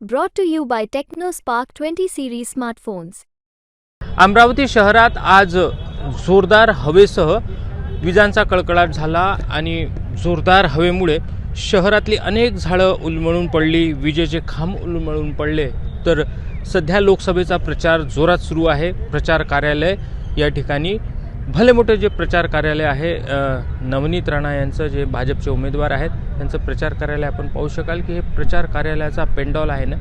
Brought to you by by TechnoSpark 20 series smartphones. Amravati शहरात आज जोरदार हवेसह विजांचा कडकडाट झाला आणि जोरदार हवेमुळे शहरातली अनेक झाडं उलमळून पडली विजेचे खांब उलमळून पडले तर सध्या लोकसभेचा प्रचार जोरात सुरू आहे प्रचार कार्यालय या ठिकाणी भले मोठे जे प्रचार कार्यालय आहे नवनीत राणा यांचं जे भाजपचे उमेदवार आहेत त्यांचं प्रचार कार्यालय आपण पाहू शकाल की हे प्रचार कार्यालयाचा पेंडॉल आहे ना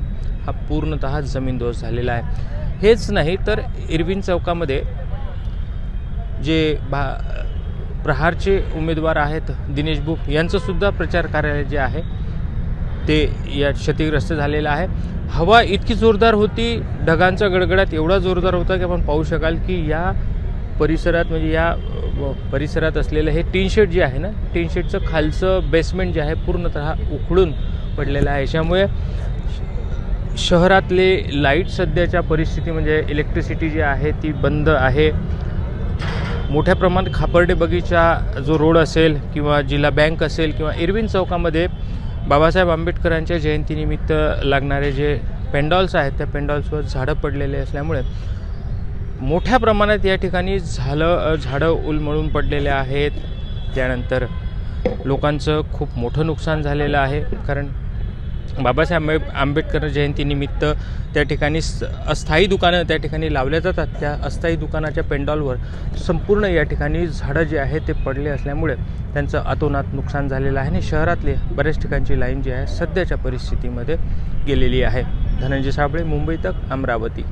हा पूर्णतः जमीनदोस्त झालेला आहे. हेच नाही तर इरविन चौकामध्ये जे भा प्रहारचे उमेदवार आहेत दिनेश बुक यांचंसुद्धा प्रचार कार्यालय जे आहे ते या क्षतिग्रस्त झालेलं आहे. हवा इतकी जोरदार होती ढगांचा गडगडाट एवढा जोरदार होता की आपण पाहू शकाल की या परिसरात म्हणजे या परिसरात असलेलं हे टीन शेड जे आहे ना टीन शेडचं खालचं बेसमेंट जे आहे पूर्णतः उखडून पडलेलं आहे. याच्यामुळे शहरातले लाइट सध्याच्या परिस्थिती म्हणजे इलेक्ट्रिसिटी जी आहे ती बंद आहे. मोठ्या प्रमाणात खापर्डे बगीचा जो रोड असेल किंवा जिल्हा बँक असेल किंवा इरविन चौकामध्ये बाबासाहेब आंबेडकरांच्या जयंतीनिमित्त लागणारे जे पेंडॉल्स आहेत त्या पेंडॉल्सवर झाडं पडलेले असल्यामुळे मोठ्या प्रमाणात या ठिकाणी झालं झाडं उलमळून पडलेले आहेत. त्यानंतर लोकांचं खूप मोठं नुकसान झालेलं आहे. कारण बाबासाहेब आंबे आंबेडकर जयंतीनिमित्त त्या ठिकाणी अस्थायी दुकानं त्या ठिकाणी लावल्या जातात. त्या अस्थायी दुकानाच्या पेंडॉलवर संपूर्ण या ठिकाणी झाडं जे आहे ते पडले असल्यामुळे त्यांचं अतोनात नुकसान झालेलं आहे आणि शहरातले बऱ्याच ठिकाणची लाईन जी आहे सध्याच्या परिस्थितीमध्ये गेलेली आहे. धनंजय साबळे मुंबई तक अमरावती.